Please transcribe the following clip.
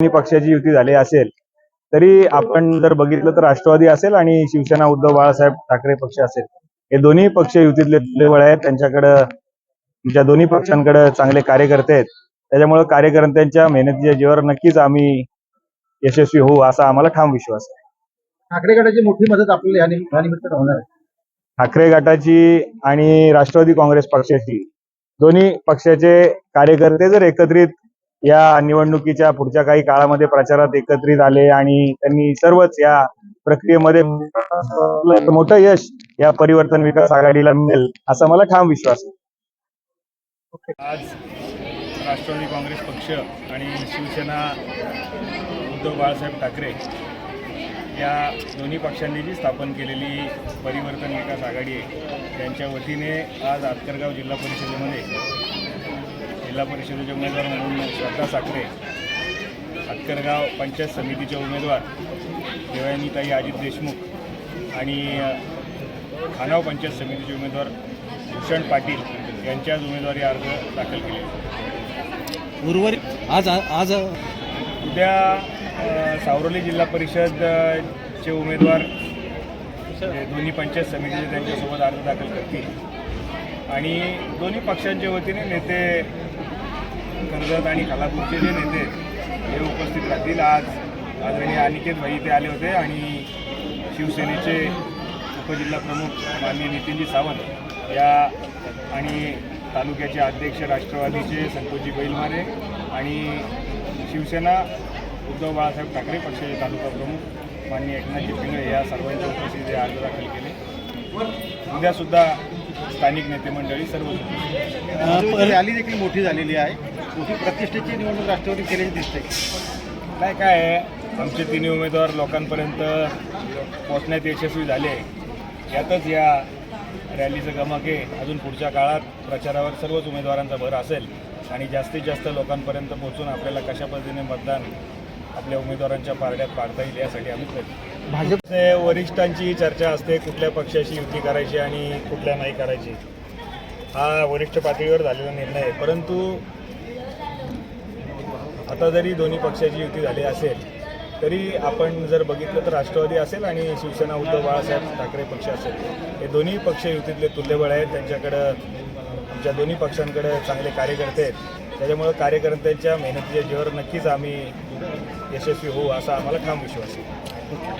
पक्षाची युती झाली असेल तरी आपण जर बघितलं तर राष्ट्रवादी असेल आणि शिवसेना उद्धव बाळासाहेब ठाकरे पक्ष असेल. हे दोन्ही पक्ष युतीतले लेवळ आहेत. त्यांच्याकडं ज्या दोन्ही पक्षांकडे चांगले कार्यकर्ते आहेत त्याच्यामुळे कार्यकर्त्यांच्या मेहनतीच्या जीवावर नक्कीच आम्ही यशस्वी होऊ असा आम्हाला ठाम विश्वास आहे. ठाकरे गटाची मोठी मदत आपल्याला होणार आहे. ठाकरे गटाची आणि राष्ट्रवादी काँग्रेस पक्षाची दोन्ही पक्षाचे कार्यकर्ते जर एकत्रित या निवडणुकीच्या पुढच्या काही काळामध्ये प्रचारात एकत्रित आले आणि त्यांनी सर्वच या प्रक्रियेमध्ये मोठं यश या परिवर्तन विकास आघाडीला मिळेल असा मला ठाम विश्वास आहे. आज राष्ट्रवादी काँग्रेस पक्ष आणि शिवसेना उद्धव बाळासाहेब ठाकरे या दोन्ही पक्षांनी जी स्थापन केलेली परिवर्तन विकास आघाडी आहे त्यांच्या वतीने आज आतकरगाव जिल्हा परिषदेमध्ये जिल्हा परिषदेचे उमेदवार म्हणून श्रद्धा साखरे आतकरगाव पंचायत समितीचे उमेदवार देवयानीताई अजित देशमुख आणि खानाव पंचायत समितीचे उमेदवार भूषण पाटील यांचे आज उमेदवारी अर्ज दाखल केले. उर्वरित आज आज उद्या सावरोली जिल्हा परिषद अ, चे उमेदवार दोन्ही पंचायत समितीचे त्यांच्यासोबत अर्ज दाखल करतील. आणि दोन्ही पक्षांच्या वतीने नेते कर्जत आणि खालापूरचे जे नेते हे उपस्थित राहतील आज. आदरणीय अनिकेत भाई इथे आले होते आणि शिवसेनेचे उपजिल्हा प्रमुख माननीय नितीनजी सावंत या आणि तालुक्याचे अध्यक्ष राष्ट्रवादीचे संतोषजी बैलमारे आणि शिवसेना उद्धव बाळासाहेब ठाकरे पक्षाचे तालुका प्रमुख माननीय एकनाथजी पिंगळे या सर्वांच्या उपस्थितीत हे अर्ज दाखल केले. उद्यासुद्धा स्थानिक नेते मंडळी सर्व रॅली देखील मोठी झालेली आहे. मोठी प्रतिष्ठेची निवडणूक राष्ट्रवादी केलेली दिसते. काय काय? आहे आमचे तिन्ही उमेदवार लोकांपर्यंत पोहोचण्यात यशस्वी झाले. यातच या रॅलीचं गमक आहे. अजून पुढच्या काळात प्रचारावर सर्वच उमेदवारांचा भर असेल आणि जास्तीत जास्त लोकांपर्यंत पोहोचून आपल्याला कशा पद्धतीने मतदान आपल्या उमेदवारांच्या पारड्यात पाडता येईल यासाठी आम्ही प्रयत्न भाजपचे वरिष्ठांची चर्चा असते कुठल्या पक्षाशी युती करायची आणि कुठल्या नाही करायची. हा वरिष्ठ पातळीवर झालेला निर्णय आहे. परंतु आता जरी दोन्ही पक्षाची युती झाली असेल तरी आपण जर बघितलं तर राष्ट्रवादी असेल आणि शिवसेना उद्धव बाळासाहेब ठाकरे पक्ष असेल. हे दोन्ही पक्ष युतीतले तुल्यबळ आहेत त्यांच्याकडं आमच्या दोन्ही पक्षांकडे चांगले कार्यकर्ते आहेत. त्याच्यामुळं कार्यकर्त्यांच्या मेहनतीच्या जीवावर नक्कीच आम्ही यशस्वी होऊ असा आम्हाला ठाम विश्वास आहे.